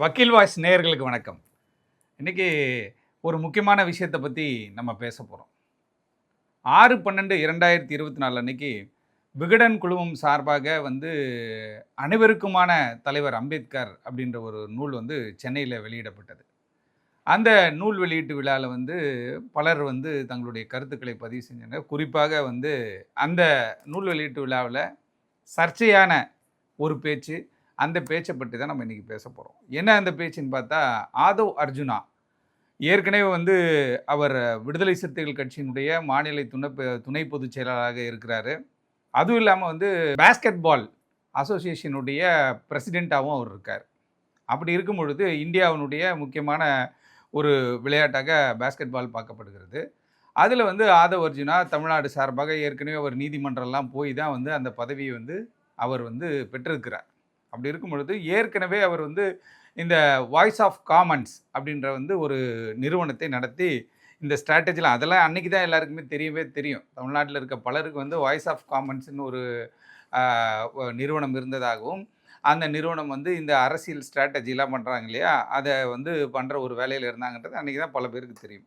வக்கீல் வாய்ஸ் நேயர்களுக்கு வணக்கம். இன்னைக்கு ஒரு முக்கியமான விஷயத்தை பற்றி நம்ம பேச போகிறோம் ஆறு பன்னெண்டு இரண்டாயிரத்தி இருபத்தி நாலு அன்னைக்கு விகடன் குழுமம் சார்பாக வந்து அனைவருக்குமான தலைவர் அம்பேத்கர் அப்படின்ற ஒரு நூல் வந்து சென்னையில் வெளியிடப்பட்டது. அந்த நூல் வெளியீட்டு விழாவில் வந்து பலர் வந்து தங்களுடைய கருத்துக்களை பதிவு செஞ்சாங்க. குறிப்பாக வந்து அந்த நூல் வெளியீட்டு விழாவில் சர்ச்சையான ஒரு பேச்சு அந்த பேச்சை பற்றி தான் நம்ம இன்றைக்கி பேச போகிறோம் என்ன அந்த பேச்சுன்னு பார்த்தா ஆதவ் அர்ஜுனா. ஏற்கனவே வந்து அவர் விடுதலை சிறுத்தைகள் கட்சியினுடைய மாநில துணை துணை பொதுச் செயலாளராக இருக்கிறாரு. அதுவும் இல்லாமல் வந்து பேஸ்கெட் பால் அசோசியேஷனுடைய பிரசிடெண்ட்டாகவும் அவர் இருக்கார். அப்படி இருக்கும் பொழுது இந்தியாவினுடைய முக்கியமான ஒரு விளையாட்டாக பேஸ்கெட் பால் பார்க்கப்படுகிறது. அதில் வந்து ஆதவ் அர்ஜுனா தமிழ்நாடு சார்பாக ஏற்கனவே அவர் நீதிமன்றம்லாம் போய் தான் வந்து அந்த பதவியை வந்து அவர் வந்து பெற்றிருக்கிறார். அப்படி இருக்கும் பொழுது ஏற்கனவே அவர் வந்து இந்த வாய்ஸ் ஆஃப் காமன்ஸ் அப்படின்ற வந்து ஒரு நிறுவனத்தை நடத்தி இந்த ஸ்ட்ராட்டஜியில் அதெல்லாம் அன்றைக்கி தான் எல்லாருக்குமே தெரியவே தெரியும். தமிழ்நாட்டில் இருக்க பலருக்கு வந்து வாய்ஸ் ஆஃப் காமன்ஸ்னு ஒரு நிறுவனம் இருந்ததாகவும் அந்த நிறுவனம் வந்து இந்த அரசியல் ஸ்ட்ராட்டஜிலாம் பண்ணுறாங்க இல்லையா அதை வந்து பண்ணுற ஒரு வேலையில் இருந்தாங்கன்றது அன்றைக்கி தான் பல பேருக்கு தெரியும்.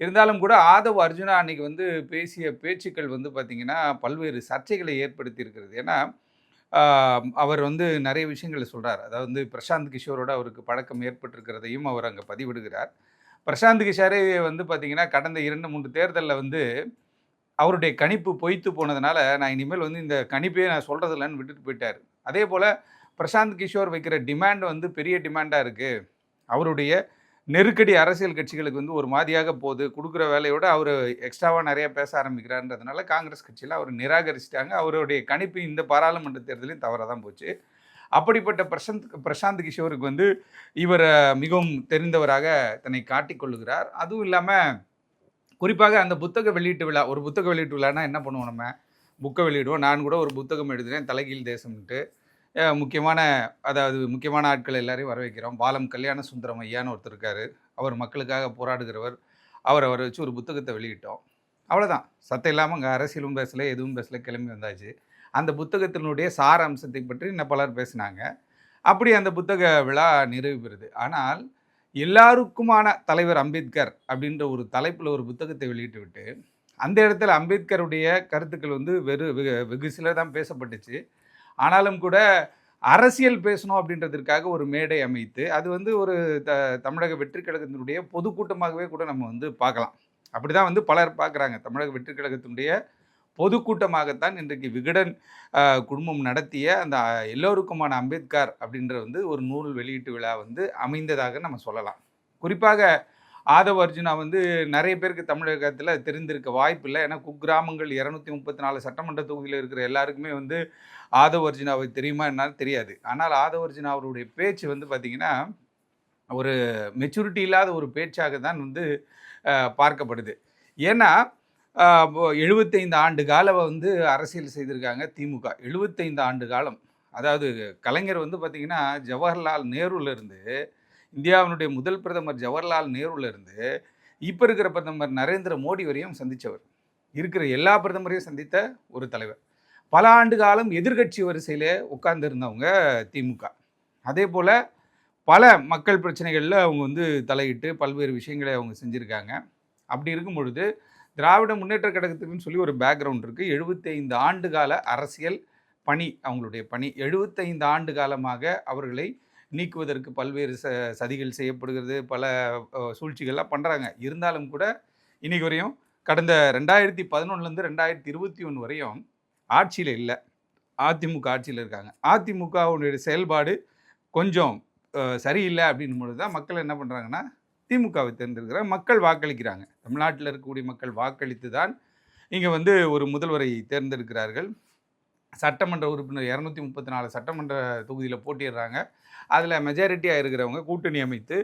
இருந்தாலும் கூட ஆதவ் அர்ஜுனா அன்னைக்கு வந்து பேசிய பேச்சுக்கள் வந்து பார்த்திங்கன்னா பல்வேறு சர்ச்சைகளை ஏற்படுத்தி இருக்கிறது. ஏன்னா அவர் வந்து நிறைய விஷயங்களை சொல்கிறார் அதாவது பிரசாந்த் கிஷோரோட அவருக்கு பழக்கம் ஏற்பட்டிருக்கிறதையும் அவர் அங்கே பதிவிடுகிறார். பிரசாந்த் கிஷாரே வந்து பார்த்திங்கன்னா கடந்த இரண்டு மூன்று தேர்தலில் வந்து அவருடைய கணிப்பு பொய்த்து போனதுனால நான் இனிமேல் வந்து இந்த கணிப்பே நான் சொல்கிறது இல்லைன்னு விட்டுட்டு போயிட்டார். அதே போல் பிரசாந்த் கிஷோர் வைக்கிற டிமாண்ட் வந்து பெரிய டிமாண்டாக இருக்குது அவருடைய நெருக்கடி அரசியல் கட்சிகளுக்கு வந்து ஒரு மாதிரியாக போகுது. கொடுக்குற வேலையோட அவர் எக்ஸ்ட்ராவாக நிறைய பேச ஆரம்பிக்கிறார்ன்றதுனால காங்கிரஸ் கட்சியில் அவர் நிராகரிச்சிட்டாங்க. அவருடைய கணிப்பு இந்த பாராளுமன்ற தேர்தலையும் தவறாக தான் போச்சு. அப்படிப்பட்ட பிரசாந்த் பிரசாந்த் கிஷோருக்கு வந்து இவர் மிகவும் தெரிந்தவராக தன்னை காட்டிக்கொள்ளுகிறார் அதுவும் இல்லாமல் குறிப்பாக அந்த புத்தக வெளியீட்டு விழா ஒரு புத்தக வெளியீட்டு விழானா என்ன பண்ணுவோம் நம்ம? புக்கை வெளியிடுவோம். நான் கூட ஒரு புத்தகம் எழுதுகிறேன் தலைகீழ் தேசம்ன்ட்டு. முக்கியமான அதாவது முக்கியமான ஆட்கள் எல்லாரையும் வர வைக்கிறோம் பாலம் கல்யாண சுந்தரம் ஐயான்னு ஒருத்தர் இருக்கார். அவர் மக்களுக்காக போராடுகிறவர். அவர் அவரை வச்சு ஒரு புத்தகத்தை வெளியிட்டோம். அவ்வளோதான் சத்தம் இல்லாமல் அங்கே அரசியலும் பேசல எதுவும் பேசல கிளம்பி வந்தாச்சு. அந்த புத்தகத்தினுடைய சார அம்சத்தை பற்றி இன்னும் பலர் பேசினாங்க. அப்படி அந்த புத்தக விழா நிறைவு பெறுது. ஆனால் எல்லாருக்குமான தலைவர் அம்பேத்கர் அப்படின்ற ஒரு தலைப்பில் ஒரு புத்தகத்தை வெளியிட்டு விட்டு அந்த இடத்துல அம்பேத்கருடைய கருத்துக்கள் வந்து வெறு வெகு வெகு சிலர் தான் பேசப்பட்டுச்சு. ஆனாலும் கூட அரசியல் பேசணும் அப்படின்றதற்காக ஒரு மேடை அமைத்து அது வந்து ஒரு த தமிழக வெற்றி கழகத்தினுடைய பொதுக்கூட்டமாகவே கூட நம்ம வந்து பார்க்கலாம். அப்படி தான் வந்து பலர் பார்க்குறாங்க. தமிழக வெற்றி கழகத்தினுடைய பொதுக்கூட்டமாகத்தான் இன்றைக்கு விகடன் குடும்பம் நடத்திய அந்த எல்லோருக்குமான அம்பேத்கர் அப்படின்ற வந்து ஒரு நூல் வெளியீட்டு விழா வந்து அமைந்ததாக நம்ம சொல்லலாம். குறிப்பாக ஆதவ அர்ஜுனா வந்து நிறைய பேருக்கு தமிழகத்தில் தெரிந்திருக்க வாய்ப்பில்லை. ஏன்னா குக்கிராமங்கள் இரநூத்தி முப்பத்தி நாலு சட்டமன்ற தொகுதியில் இருக்கிற எல்லாருக்குமே வந்து ஆதவ அர்ஜுனாவை தெரியுமா என்னால் தெரியாது. ஆனால் ஆதவ அர்ஜுனா அவருடைய பேச்சு வந்து பார்த்திங்கன்னா ஒரு மெச்சூரிட்டி இல்லாத ஒரு பேச்சாக தான் வந்து பார்க்கப்படுது. ஏன்னா எழுபத்தைந்து ஆண்டு காலம் வந்து அரசியல் செய்திருக்காங்க திமுக. எழுபத்தைந்து ஆண்டு காலம். அதாவது கலைஞர் வந்து பார்த்திங்கன்னா ஜவஹர்லால் நேருலேருந்து இந்தியாவினுடைய முதல் பிரதமர் ஜவஹர்லால் நேருலேருந்து இப்போ இருக்கிற பிரதமர் நரேந்திர மோடி வரையும் சந்தித்தவர் இருக்கிற எல்லா பிரதமரையும் சந்தித்த ஒரு தலைவர். பல ஆண்டு காலம் எதிர்க்கட்சி வரிசையில் உட்கார்ந்துருந்தவங்க திமுக. அதே போல் பல மக்கள் பிரச்சனைகளில் அவங்க வந்து தலையிட்டு பல்வேறு விஷயங்களை அவங்க செஞ்சுருக்காங்க. அப்படி இருக்கும் பொழுது திராவிட முன்னேற்ற கழகத்துக்குன்னு சொல்லி ஒரு பேக்ரவுண்ட் இருக்குது எழுபத்தைந்து ஆண்டு கால அரசியல் பணி அவங்களுடைய பணி. எழுபத்தைந்து ஆண்டு காலமாக அவர்களை நீக்குவதற்கு பல்வேறு ச சதிகள் செய்யப்படுகிறது பல சூழ்ச்சிகள்லாம் பண்ணுறாங்க இருந்தாலும் கூட இன்னைக்கு வரையும் கடந்த ரெண்டாயிரத்தி பதினொன்றுலேருந்து ரெண்டாயிரத்தி இருபத்தி ஒன்று வரையும் ஆட்சியில் இல்லை. அதிமுக ஆட்சியில் இருக்காங்க. அதிமுகவுடைய செயல்பாடு கொஞ்சம் சரியில்லை அப்படின்னும் பொழுது தான் மக்கள் என்ன பண்ணுறாங்கன்னா திமுகவை தேர்ந்தெடுக்கிறாங்க. மக்கள் வாக்களிக்கிறாங்க. தமிழ்நாட்டில் இருக்கக்கூடிய மக்கள் வாக்களித்து தான் இங்கே வந்து ஒரு முதல்வரை தேர்ந்தெடுக்கிறார்கள். சட்டமன்ற உறுப்பினர் இரநூத்தி முப்பத்தி நாலு சட்டமன்ற தொகுதியில் போட்டிடுறாங்க அதில் மெஜாரிட்டியாக இருக்கிறவங்க கூட்டணி அமைத்து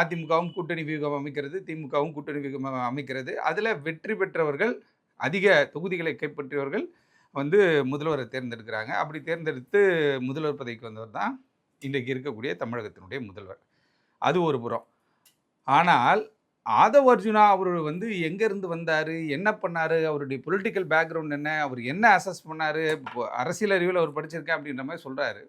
அதிமுகவும் கூட்டணி வியூகம் அமைக்கிறது திமுகவும் கூட்டணி வியூகம் அமைக்கிறது. அதில் வெற்றி பெற்றவர்கள் அதிக தொகுதிகளை கைப்பற்றியவர்கள் வந்து முதல்வரை தேர்ந்தெடுக்கிறாங்க. அப்படி தேர்ந்தெடுத்து முதல்வர் பதவிக்கு வந்தவர் தான் இன்றைக்கு இருக்கக்கூடிய தமிழகத்தினுடைய முதல்வர். அது ஒரு புறம். ஆனால் ஆதவ் அர்ஜுனா அவர் வந்து எங்கேருந்து வந்தார்? என்ன பண்ணார்? அவருடைய பொலிட்டிக்கல் பேக்ரவுண்ட் என்ன? அவர் என்ன அசஸ் பண்ணார்? அரசியல் அறிவில் அவர் படிச்சிருக்கேன் அப்படின்ற மாதிரி சொல்கிறாரு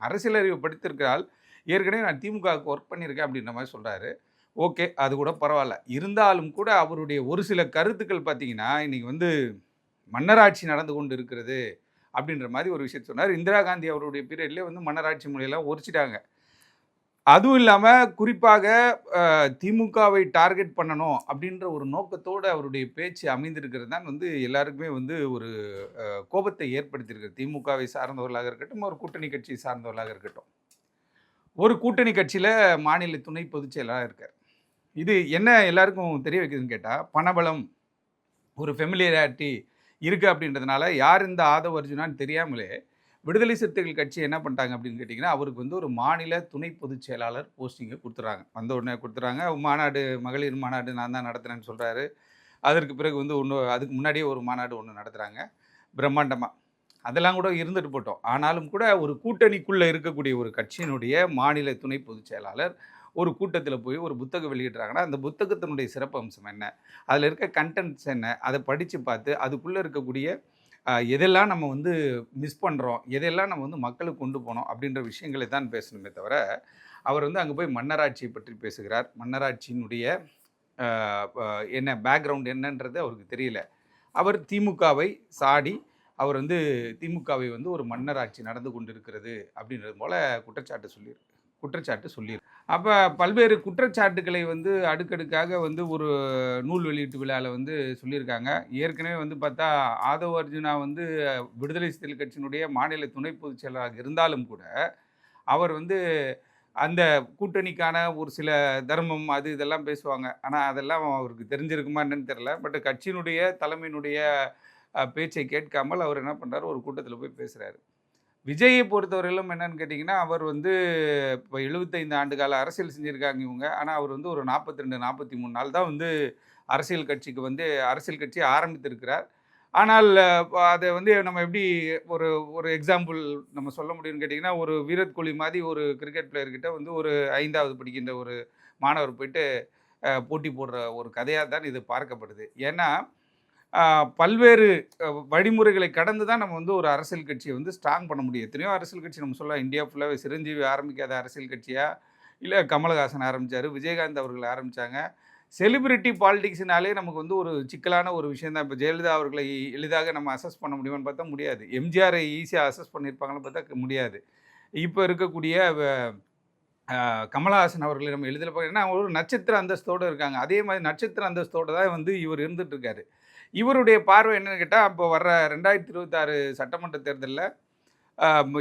அரசியல் அறிவு படித்திருக்கிறால் ஏற்கனவே நான் திமுகவுக்கு ஒர்க் பண்ணியிருக்கேன் அப்படின்ற மாதிரி சொல்கிறாரு ஓகே அது கூட பரவாயில்ல. இருந்தாலும் கூட அவருடைய ஒரு சில கருத்துக்கள் பார்த்தீங்கன்னா இன்றைக்கி வந்து மன்னராட்சி நடந்து கொண்டு இருக்கிறது அப்படின்ற மாதிரி ஒரு விஷயத்த சொன்னார். இந்திரா காந்தி அவருடைய பீரியட்லேயே வந்து மன்னராட்சி மொழியெல்லாம் ஒரிச்சிட்டாங்க. அதுவும் இல்லாமல் குறிப்பாக திமுகவை டார்கெட் பண்ணணும் அப்படின்ற ஒரு நோக்கத்தோடு அவருடைய பேச்சு அமைந்திருக்கிறது தான் வந்து எல்லாருக்குமே வந்து ஒரு கோபத்தை ஏற்படுத்தியிருக்கு. திமுகவை சார்ந்தவர்களாக இருக்கட்டும் ஒரு கூட்டணி கட்சியை சார்ந்தவர்களாக இருக்கட்டும். ஒரு கூட்டணி கட்சியில் மாநில துணை பொதுச்செயலராக இருக்கார். இது என்ன எல்லாருக்கும் தெரிய வைக்குதுன்னு கேட்டால் பணபலம் ஒரு ஃபெமிலியாரிட்டி இருக்குது அப்படின்றதுனால யார் இந்த ஆதவ அர்ஜுனான்னு தெரியாமலே விடுதலை சிறுத்தைகள் கட்சி என்ன பண்ணிட்டாங்க அப்படின்னு கேட்டிங்கன்னா அவருக்கு வந்து ஒரு மாநில துணை பொதுச் செயலாளர் போஸ்டிங்கை கொடுத்துறாங்க. வந்த உடனே கொடுத்துறாங்க. மாநாடு மகளிர் மாநாடு நான் தான் நடத்துகிறேன்னு சொல்கிறாரு அதற்கு பிறகு வந்து ஒன்று அதுக்கு முன்னாடியே ஒரு மாநாடு ஒன்று நடத்துகிறாங்க பிரம்மாண்டமாக அதெல்லாம் கூட இருந்துட்டு போட்டோம். ஆனாலும் கூட ஒரு கூட்டணிக்குள்ளே இருக்கக்கூடிய ஒரு கட்சியினுடைய மாநில துணை பொதுச் செயலாளர் ஒரு கூட்டத்தில் போய் ஒரு புத்தகம் வெளியிடுறாங்கன்னா அந்த புத்தகத்தினுடைய சிறப்பு அம்சம் என்ன? அதில் இருக்க கண்டென்ட்ஸ் என்ன? அதை படித்து பார்த்து அதுக்குள்ளே இருக்கக்கூடிய எதெல்லாம் நம்ம வந்து மிஸ் பண்ணுறோம் எதெல்லாம் நம்ம வந்து மக்களுக்கு கொண்டு போனோம்? அப்படின்ற விஷயங்களை தான் பேசணுமே தவிர அவர் வந்து அங்கே போய் மன்னராட்சியை பற்றி பேசுகிறார். மன்னராட்சியினுடைய என்ன பேக்ரவுண்ட் என்னன்றது அவருக்கு தெரியல. அவர் திமுகவை சாடி அவர் வந்து திமுகவை வந்து ஒரு மன்னராட்சி நடந்து கொண்டிருக்கிறது அப்படின்றது போல குற்றச்சாட்டு சொல்லியிருக்கு. குற்றச்சாட்டு சொல்லியிருக்கு அப்போ பல்வேறு குற்றச்சாட்டுக்களை வந்து அடுக்கடுக்காக வந்து ஒரு நூல் வெளியீட்டு விழாவில் வந்து சொல்லியிருக்காங்க ஏற்கனவே வந்து பார்த்தா ஆதவ அர்ஜுனா வந்து விடுதலை சிறுத்தைகள் கட்சியினுடைய மாநில துணை பொதுச் செயலராக இருந்தாலும் கூட அவர் வந்து அந்த கூட்டணிக்கான ஒரு சில தர்மம் அது இதெல்லாம் பேசுவாங்க. ஆனால் அதெல்லாம் அவருக்கு தெரிஞ்சிருக்குமா என்னன்னு தெரில பட் கட்சியினுடைய தலைமையினுடைய பேச்சை கேட்காமல் அவர் என்ன பண்ணுறாரு ஒரு கூட்டத்தில் போய் பேசுகிறாரு விஜயை பொறுத்தவரையிலும் என்னன்னு கேட்டிங்கன்னா அவர் வந்து இப்போ எழுபத்தைந்து ஆண்டு கால அரசியல் செஞ்சுருக்காங்க இவங்க. ஆனால் அவர் வந்து ஒரு நாற்பத்தி ரெண்டு நாற்பத்தி மூணு நாள் தான் வந்து அரசியல் கட்சிக்கு வந்து அரசியல் கட்சியை ஆரம்பித்திருக்கிறார். ஆனால் அதை வந்து நம்ம எப்படி ஒரு ஒரு எக்ஸாம்பிள் நம்ம சொல்ல முடியும்னு கேட்டிங்கன்னா ஒரு வீரத் கோலி மாதிரி ஒரு கிரிக்கெட் பிளேயர்கிட்ட வந்து ஒரு ஐந்தாவது படிக்கின்ற ஒரு மாணவர் போயிட்டு போட்டி போடுற ஒரு கதையாக தான் இது பார்க்கப்படுது. ஏன்னா பல்வேறு வழிமுறைகளை கடந்து தான் நம்ம வந்து ஒரு அரசியல் கட்சியை வந்து ஸ்ட்ராங் பண்ண முடியும். எத்தனையோ அரசியல் கட்சி நம்ம சொல்லலாம். இந்தியா ஃபுல்லாகவே சிரஞ்சீவி ஆரம்பிக்காத அரசியல் கட்சியாக இல்லை கமலஹாசன் ஆரம்பித்தார் விஜயகாந்த் அவர்கள் ஆரம்பித்தாங்க செலிபிரிட்டி பாலிடிக்ஸ்னாலே நமக்கு வந்து ஒரு சிக்கலான ஒரு விஷயம் தான். இப்போ ஜெயலலிதா அவர்களை எளிதாக நம்ம அசஸ் பண்ண முடியுமான்னு பார்த்தா முடியாது. எம்ஜிஆரை ஈஸியாக அசஸ் பண்ணியிருப்பாங்கன்னு பார்த்தா முடியாது. இப்போ இருக்கக்கூடிய கமலஹாசன் அவர்களை நம்ம எழுதல பார்க்க ஏன்னா அவங்க ஒரு நட்சத்திர அந்தஸ்தோடு இருக்காங்க. அதே மாதிரி நட்சத்திர அந்தஸ்தோடு தான் வந்து இவர் இருந்துட்டு இருக்காரு. இவருடைய பார்வை என்னன்னு கேட்டால் இப்போ வர்ற ரெண்டாயிரத்தி இருபத்தாறு சட்டமன்ற தேர்தலில்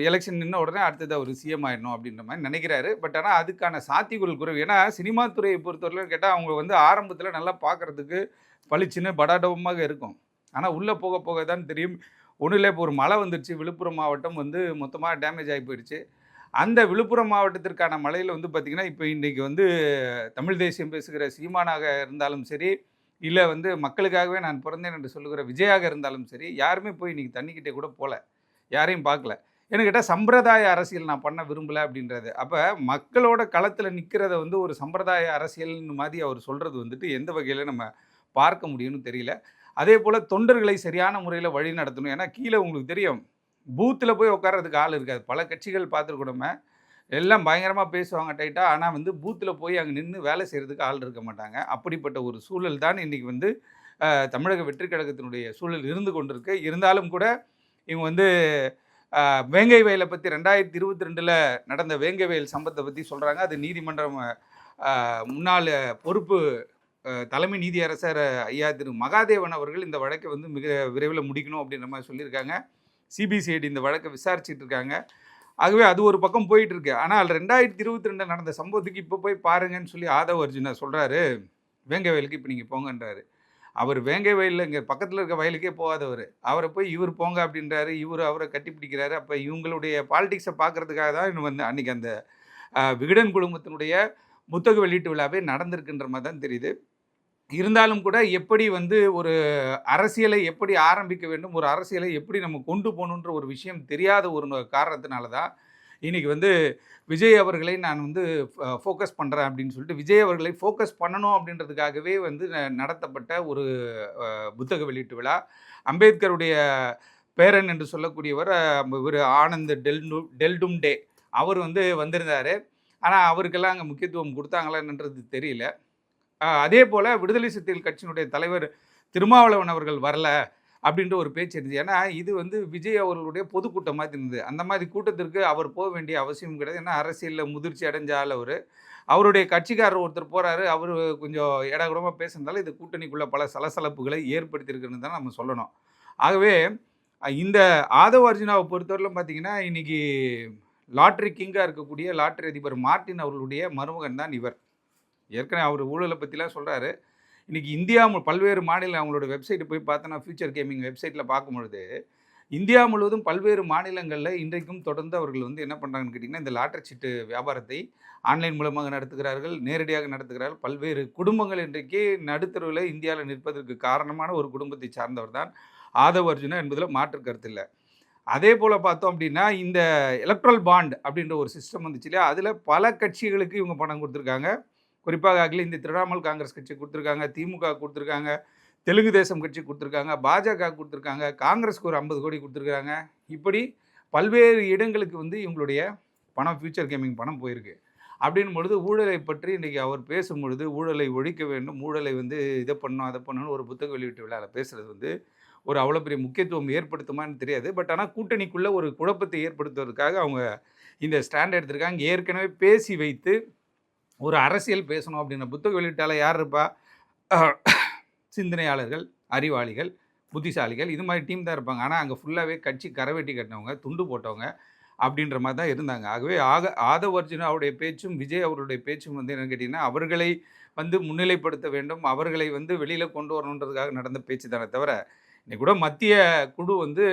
எலெக்ஷன் நின்ன உடனே அடுத்தது அவர் சிஎம் ஆயிடணும் அப்படின்ற மாதிரி நினைக்கிறாரு. பட் ஆனால் அதுக்கான சாத்தியங்கள் குறைவு. ஏன்னா சினிமா துறையை பொறுத்தவரையிலும் கேட்டால் அவங்க வந்து ஆரம்பத்தில் நல்லா பார்க்குறதுக்கு பளிச்சுன்னு படாடவமாக இருக்கும். ஆனால் உள்ளே போக போக தான் தெரியும். ஒன்றும் இல்லை இப்போ ஒரு மழை வந்துருச்சு. விழுப்புரம் மாவட்டம் வந்து மொத்தமாக டேமேஜ் ஆகி போயிடுச்சு அந்த விழுப்புரம் மாவட்டத்திற்கான மழையில் வந்து பார்த்திங்கன்னா இப்போ இன்றைக்கி வந்து தமிழ் தேசியம் பேசுகிற சீமானாக இருந்தாலும் சரி இல்லை வந்து மக்களுக்காகவே நான் பிறந்தேன் என்று சொல்லுகிற விஜயாக இருந்தாலும் சரி யாருமே போய் இன்றைக்கி தண்ணிக்கிட்டே கூட போகல யாரையும் பார்க்கல. எனக்கு கேட்டால் சம்பிரதாய அரசியல் நான் பண்ண விரும்பலை அப்படின்றது. அப்போ மக்களோட களத்தில் நிற்கிறத வந்து ஒரு சம்பிரதாய அரசியல்னு மாதிரி அவர் சொல்கிறது வந்துட்டு எந்த வகையில் நம்ம பார்க்க முடியும்னு தெரியல. அதே போல் தொண்டர்களை சரியான முறையில் வழி நடத்தணும். ஏன்னா கீழே உங்களுக்கு தெரியும் பூத்தில் போய் உட்கார்றதுக்கு ஆள் இருக்காது. பல கட்சிகள் பார்த்துருக்கணுமே. எல்லாம் பயங்கரமாக பேசுவாங்க டைட்டாக ஆனால் வந்து பூத்தில் போய் அங்கே நின்று வேலை செய்கிறதுக்கு ஆள் இருக்க மாட்டாங்க. அப்படிப்பட்ட ஒரு சூழல் தான் இன்றைக்கி வந்து தமிழக வெற்றி கழகத்தினுடைய சூழல் இருந்து கொண்டிருக்கு. இருந்தாலும் கூட இவங்க வந்து வேங்கை வயலை பற்றி ரெண்டாயிரத்தி இருபத்தி ரெண்டில் நடந்த வேங்கை வயல் சம்பத்தை பற்றி சொல்கிறாங்க அது நீதிமன்றம் முன்னாள் பொறுப்பு தலைமை நீதியரசர் ஐயா திரு மகாதேவன் அவர்கள் இந்த வழக்கை வந்து மிக விரைவில் முடிக்கணும் அப்படின்ற மாதிரி சொல்லியிருக்காங்க. சிபிசிஐடி இந்த வழக்கை விசாரிச்சுட்டு இருக்காங்க. ஆகவே அது ஒரு பக்கம் போயிட்டு இருக்கு ஆனால் ரெண்டாயிரத்தி இருபத்தி ரெண்டு நடந்த சம்பவத்துக்கு இப்போ போய் பாருங்கன்னு சொல்லி ஆதவ அர்ஜுனா சொல்கிறாரு வேங்கை வயலுக்கு இப்போ நீங்கள் போங்கன்றாரு. அவர் வேங்கை வயலில் இங்கே பக்கத்தில் இருக்க வயலுக்கே போகாதவர். அவரை போய் இவர் போங்க அப்படின்றாரு. இவர் அவரை கட்டி பிடிக்கிறாரு அப்போ இவங்களுடைய பாலிடிக்ஸை பார்க்கறதுக்காக தான் இன்னும் வந்து அன்றைக்கி அந்த விகடன் குழுமத்தினுடைய புத்தக வெளியீட்டு விழாவே நடந்திருக்குன்ற மாதிரி தான் தெரியுது. இருந்தாலும் கூட எப்படி வந்து ஒரு அரசியலை எப்படி ஆரம்பிக்க வேண்டும் ஒரு அரசியலை எப்படி நம்ம கொண்டு போகணுன்ற ஒரு விஷயம் தெரியாத ஒரு காரணத்தினால தான் இன்னைக்கு வந்து விஜய் அவர்களை நான் வந்து ஃபோக்கஸ் பண்ணுறேன் அப்படின்னு சொல்லிட்டு விஜய் அவர்களை ஃபோக்கஸ் பண்ணணும் அப்படின்றதுக்காகவே வந்து நடத்தப்பட்ட ஒரு புத்தக வெளியீட்டு விழா. அம்பேத்கருடைய பேரன் என்று சொல்லக்கூடியவர் இவர் ஆனந்த் டெல்டு டெல்டும் டே அவர் வந்து வந்திருந்தார். ஆனால் அவருக்கெல்லாம் அங்கே முக்கியத்துவம் கொடுத்தாங்களான்றது தெரியல. அதே போல் விடுதலை சிறுத்தைகள் கட்சியினுடைய தலைவர் திருமாவளவன் அவர்கள் வரல அப்படின்ற ஒரு பேச்சு இருந்துச்சு. ஏன்னா இது வந்து விஜய் அவர்களுடைய பொதுக்கூட்டம் மாதிரி இருந்தது. அந்த மாதிரி கூட்டத்திற்கு அவர் போக வேண்டிய அவசியம் கிடையாது. ஏன்னா அரசியலில் முதிர்ச்சி அடைஞ்ச ஆள் அவர். அவருடைய கட்சிக்காரர் ஒருத்தர் போகிறாரு அவர் கொஞ்சம் இடகுடமாக பேசுனதால இது கூட்டணிக்குள்ள பல சலசலப்புகளை ஏற்படுத்தியிருக்குன்னு தான் நம்ம சொல்லணும். ஆகவே இந்த ஆதவ அர்ஜுனாவை பொறுத்தவரையிலும் பார்த்தீங்கன்னா இன்றைக்கி லாட்ரி கிங்காக இருக்கக்கூடிய லாட்ரி அதிபர் மார்ட்டின் அவர்களுடைய மருமகன் தான் இவர். ஏற்கனவே அவர் ஊழலை பற்றிலாம் சொல்கிறாரு இன்றைக்கி இந்தியா பல்வேறு மாநில அவங்களோட வெப்சைட்டு போய் பார்த்தோன்னா ஃபியூச்சர் கேமிங் வெப்சைட்டில் பார்க்கும்பொழுது இந்தியா முழுவதும் பல்வேறு மாநிலங்களில் இன்றைக்கும் தொடர்ந்து அவர்கள் வந்து என்ன பண்ணுறாங்கன்னு கேட்டிங்கன்னா இந்த லாட்டரி சீட்டு வியாபாரத்தை ஆன்லைன் மூலமாக நடத்துகிறார்கள் நேரடியாக நடத்துகிறார்கள். பல்வேறு குடும்பங்கள் இன்றைக்கு நடுத்தருவில் இந்தியாவில் நிற்பதற்கு காரணமான ஒரு குடும்பத்தை சார்ந்தவர் தான் ஆதவ் அர்ஜுனா என்பதில் மாற்று கருத்து இல்லை. அதே போல் பார்த்தோம் அப்படின்னா இந்த எலக்ட்ரல் பாண்ட் அப்படின்ற ஒரு சிஸ்டம் வந்துச்சு இல்லையா? அதில் பல கட்சிகளுக்கு இவங்க பணம் கொடுத்துருக்காங்க. குறிப்பாக அகில இந்திய திரிணாமுல் காங்கிரஸ் கட்சி கொடுத்துருக்காங்க திமுக கொடுத்துருக்காங்க தெலுங்கு தேசம் கட்சி கொடுத்துருக்காங்க பாஜக கொடுத்துருக்காங்க காங்கிரஸ்க்கு ஒரு ஐம்பது கோடி கொடுத்துருக்காங்க இப்படி பல்வேறு இடங்களுக்கு வந்து இவங்களுடைய பணம் ஃபியூச்சர் கேமிங் பணம் போயிருக்கு. அப்படின் பொழுது ஊழலை பற்றி இன்றைக்கி அவர் பேசும் பொழுது ஊழலை ஒழிக்க வேண்டும் ஊழலை வந்து இதை பண்ணணும் அதை பண்ணணும்னு ஒரு புத்தக வெளியீட்டு விழாவில் பேசுகிறது வந்து ஒரு அவ்வளோ பெரிய முக்கியத்துவம் ஏற்படுத்துமான்னு தெரியாது. பட் ஆனால் கூட்டணிக்குள்ளே ஒரு குழப்பத்தை ஏற்படுத்துவதற்காக அவங்க இந்த ஸ்டாண்ட் எடுத்திருக்காங்க. ஏற்கனவே பேசி வைத்து ஒரு அரசியல் பேசணும் அப்படின்ற புத்தக வெளியீட்டாளர் யார் இருப்பா? சிந்தனையாளர்கள் அறிவாளிகள் புத்திசாலிகள் இது மாதிரி டீம் தான் இருப்பாங்க. ஆனால் அங்கே ஃபுல்லாகவே கட்சி கரவெட்டி கட்டினவங்க துண்டு போட்டவங்க அப்படின்ற மாதிரி தான் இருந்தாங்க. ஆகவே ஆக ஆதவ் அர்ஜுனாவுடைய பேச்சும் விஜய் அவருடைய பேச்சும் வந்து என்னன்னு கேட்டிங்கன்னா அவர்களை வந்து முன்னிலைப்படுத்த வேண்டும். அவர்களை வந்து வெளியில் கொண்டு வரணுன்றதுக்காக நடந்த பேச்சு தானே தவிர இன்னைக்கு கூட மத்திய குழு வந்து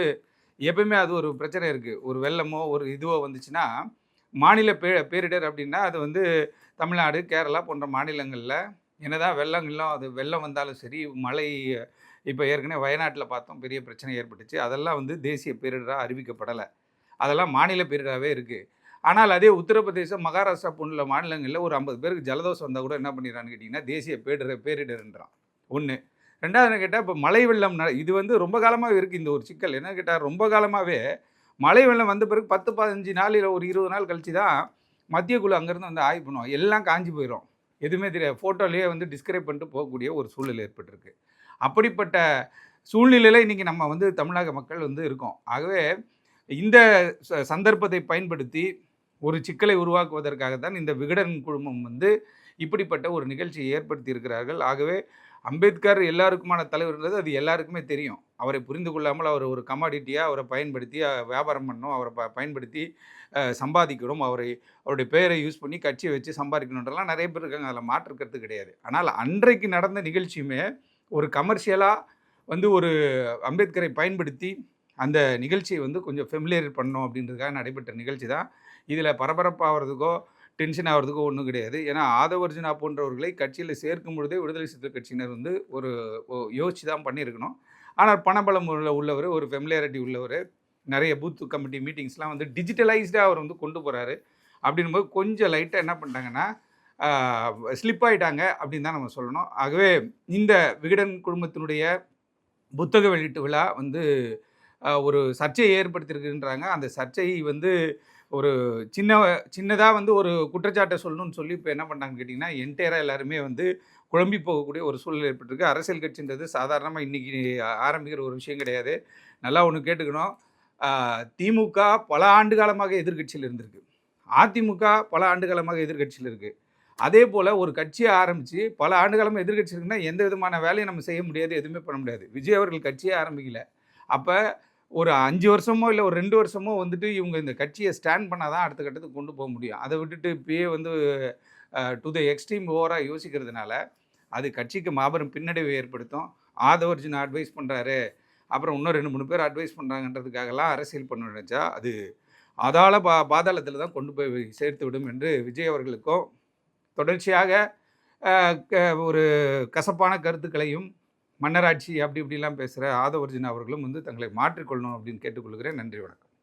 எப்பயுமே அது ஒரு பிரச்சனை இருக்குது ஒரு வெள்ளமோ ஒரு இதுவோ வந்துச்சுன்னா மாநில பே பேரிடர் அப்படின்னா அது வந்து தமிழ்நாடு கேரளா போன்ற மாநிலங்களில் என்னதான் வெள்ளம் அது வெள்ளம் வந்தாலும் சரி மழை இப்போ ஏற்கனவே வயநாட்டில் பார்த்தோம் பெரிய பிரச்சனை ஏற்பட்டுச்சு. அதெல்லாம் வந்து தேசிய பேரிடராக அறிவிக்கப்படலை. அதெல்லாம் மாநில பேரிடராகவே இருக்குது ஆனால் அதே உத்தரப்பிரதேசம் மகாராஷ்டிரா போன்ற மாநிலங்களில் ஒரு ஐம்பது பேருக்கு ஜலதோஷம் வந்தால் கூட என்ன பண்ணிடுறான்னு கேட்டிங்கன்னா தேசிய பேரிடர் பேரிடர்ன்றான். ஒன்று ரெண்டாவது என்ன கேட்டால் இப்போ மழை வெள்ளம் இது வந்து ரொம்ப காலமாக இருக்குது இந்த ஒரு சிக்கல். என்ன கேட்டால் ரொம்ப காலமாகவே மழை வெள்ளம் வந்த பிறகு பத்து பதினஞ்சு நாள் இல்லை ஒரு இருபது நாள் கழிச்சு தான் மத்திய குழு அங்கேருந்து வந்து ஆய்வு பண்ணுவோம் எல்லாம் காஞ்சி போயிடும் எதுவுமே தெரியாது. ஃபோட்டோலேயே வந்து டிஸ்கிரைப் பண்ணிட்டு போகக்கூடிய ஒரு சூழ்நிலை ஏற்பட்டிருக்கு. அப்படிப்பட்ட சூழ்நிலையில் இன்றைக்கி நம்ம வந்து தமிழக மக்கள் வந்து இருக்கோம். ஆகவே இந்த ச- சந்தர்ப்பத்தை பயன்படுத்தி ஒரு சிக்கலை உருவாக்குவதற்காக தான் இந்த விகடன் குழுமம் வந்து இப்படிப்பட்ட ஒரு நிகழ்ச்சியை ஏற்படுத்தி இருக்கிறார்கள். ஆகவே அம்பேத்கர் எல்லாருக்குமான தலைவர்ன்றது அது எல்லாருக்குமே தெரியும். அவரை புரிந்து கொள்ளாமல் அவர் ஒரு கமாடிட்டியாக அவரை பயன்படுத்தி வியாபாரம் பண்ணும் அவரை ப பயன்படுத்தி சம்பாதிக்கணும் அவரை அவருடைய பெயரை யூஸ் பண்ணி கட்சியை வச்சு சம்பாதிக்கணுன்றலாம் நிறைய பேர் இருக்காங்க. அதில் மாற்றுக்கிறது கிடையாது. ஆனால் அன்றைக்கு நடந்த நிகழ்ச்சியுமே ஒரு கமர்ஷியலாக வந்து ஒரு அம்பேத்கரை பயன்படுத்தி அந்த நிகழ்ச்சியை வந்து கொஞ்சம் ஃபெமிலியர் பண்ணணும் அப்படின்றதுக்காக நடைபெற்ற நிகழ்ச்சி தான். இதில் பரபரப்பாகிறதுக்கோ டென்ஷன் ஆகிறதுக்கு ஒன்றும் கிடையாது. ஏன்னா ஆதவர்ஜுனா போன்றவர்களை கட்சியில் சேர்க்கும் பொழுதே விடுதலை சிறுத்தை கட்சியினர் வந்து ஒரு யோசிச்சு தான் பண்ணியிருக்கணும். ஆனால் பணபலம் உள்ள உள்ளவர் ஒரு ஃபெமிலியாரிட்டி உள்ளவர் நிறைய பூத் கமிட்டி மீட்டிங்ஸ்லாம் வந்து டிஜிட்டலைஸ்டாக அவர் வந்து கொண்டு போகிறாரு அப்படின்போது கொஞ்சம் லைட்டாக என்ன பண்ணிட்டாங்கன்னா ஸ்லிப் ஆகிட்டாங்க அப்படின்னு தான் நம்ம சொல்லணும். ஆகவே இந்த விகடன் குழுமத்தினுடைய புத்தக வெளியீட்டு விழா வந்து ஒரு சர்ச்சையை ஏற்படுத்தியிருக்குன்றாங்க. அந்த சர்ச்சை வந்து ஒரு சின்ன சின்னதாக வந்து ஒரு குற்றச்சாட்டை சொல்லணும்னு சொல்லி இப்போ என்ன பண்ணாங்கன்னு கேட்டிங்கன்னா என்டையராக எல்லாருமே வந்து குழம்பி போகக்கூடிய ஒரு சூழ்நிலை ஏற்பட்டிருக்கு. அரசியல் கட்சின்றது சாதாரணமாக இன்றைக்கி ஆரம்பிக்கிற ஒரு விஷயம் கிடையாது. நல்லா ஒன்று கேட்டுக்கணும். திமுக பல ஆண்டு காலமாக எதிர்க்கட்சியில் இருந்திருக்கு. அதிமுக பல ஆண்டு காலமாக எதிர்க்கட்சியில் இருக்குது அதே போல் ஒரு கட்சியை ஆரம்பித்து பல ஆண்டு காலமாக எதிர்க்கட்சி இருக்குன்னா எந்த விதமான வேலையும் நம்ம செய்ய முடியாது எதுவுமே பண்ண முடியாது. விஜய் அவர்கள் கட்சியே ஆரம்பிக்கல. அப்போ ஒரு அஞ்சு வருஷமோ இல்லை ஒரு ரெண்டு வருஷமோ வந்துட்டு இவங்க இந்த கட்சியை ஸ்டாண்ட் பண்ணால் தான் அடுத்த கட்டத்துக்கு கொண்டு போக முடியும். அதை விட்டுட்டு இப்பயே வந்து டு த எக்ஸ்ட்ரீம் ஓவராக யோசிக்கிறதுனால அது கட்சிக்கு மாபெரும் பின்னடைவை ஏற்படுத்தும். ஆதவர்ஜின் அட்வைஸ் பண்ணுறாரு அப்புறம் இன்னும் ரெண்டு மூணு பேர் அட்வைஸ் பண்ணுறாங்கன்றதுக்காகலாம் அரசியல் பண்ண நினச்சா அது அதால பா பாதாளத்தில் தான் கொண்டு போய் சேர்த்து விடும் என்று விஜய் அவர்களுக்கும் தொடர்ச்சியாக க- ஒரு கசப்பான கருத்துக்களையும் மன்னராட்சி அப்படி இப்படிலாம் பேசுகிற ஆதவர்ஜுன் அவர்களும் வந்து தங்களை மாற்றிக்கொள்ளணும் அப்படின்னு கேட்டுக்கொள்கிறேன். நன்றி வணக்கம்.